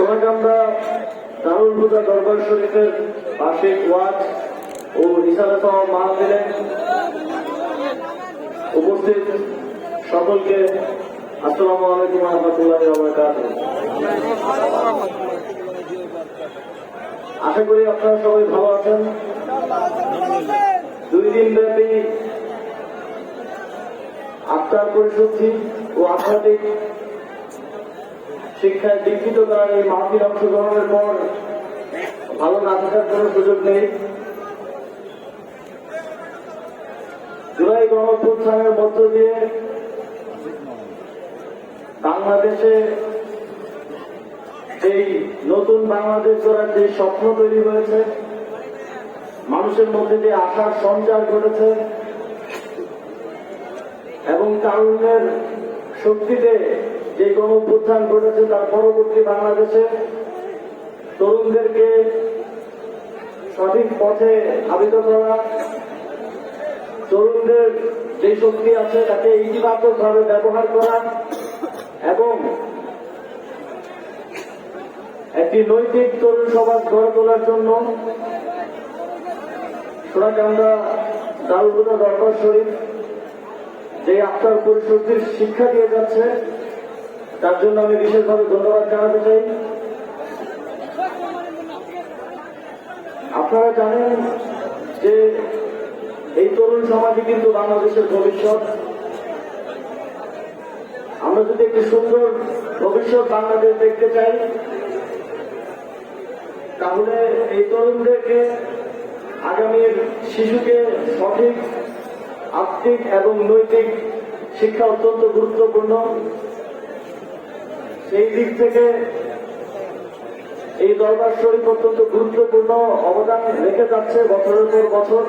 সোনাকান্দা দারুল হুদা দরবার শরীফের বার্ষিক ওয়াজ ও রিসালা সহ মাহফিলে উপস্থিত সকলকে আসসালামু আলাইকুম রহমতুল্লাহ আশা করি আপনারা সবাই ভালো আছেন। দুই দিন ব্যাপী আফতার পরিশুদ্ধি ও আধ্যাত্মিক শিক্ষায় দীক্ষিত করার এই মাহফিল অংশগ্রহণের পর ভালো না থাকার কোনো সুযোগ নেই। জুলাই গণপ্রস্থানের মধ্য দিয়ে বাংলাদেশে এই নতুন বাংলাদেশ গড়ার যে স্বপ্ন তৈরি হয়েছে, মানুষের মধ্যে যে আশার সঞ্চার ঘটেছে এবং তারুণ্যের শক্তিতে যে কোনো উত্থান ঘটেছে তার পরবর্তী বাংলাদেশে তরুণদেরকে সঠিক পথে ধাবিত করা, তরুণদের যে শক্তি আছে তাকে ইতিবাচকভাবে ব্যবহার করা এবং একটি নৈতিক তরুণ সমাজ গড়ে তোলার জন্য সোনাকান্দা দারুলুদা দরবার শরীফ যে আফতার পরিশুদ্ধির শিক্ষা দিয়ে যাচ্ছে তার জন্য আমি বিশেষভাবে ধন্যবাদ জানাতে চাই। আপনারা জানেন যে এই তরুণ সমাজই কিন্তু বাংলাদেশের ভবিষ্যৎ। আমরা যদি একটি সুন্দর ভবিষ্যৎ বাংলাদেশ দেখতে চাই, তাহলে এই তরুণদেরকে আগামীর শিশুকে সঠিক আর্থিক এবং নৈতিক শিক্ষা অত্যন্ত গুরুত্বপূর্ণ। সেই দিক থেকে এই দরবার শরীফ অত্যন্ত গুরুত্বপূর্ণ অবদান রেখে যাচ্ছে বছরের পর বছর।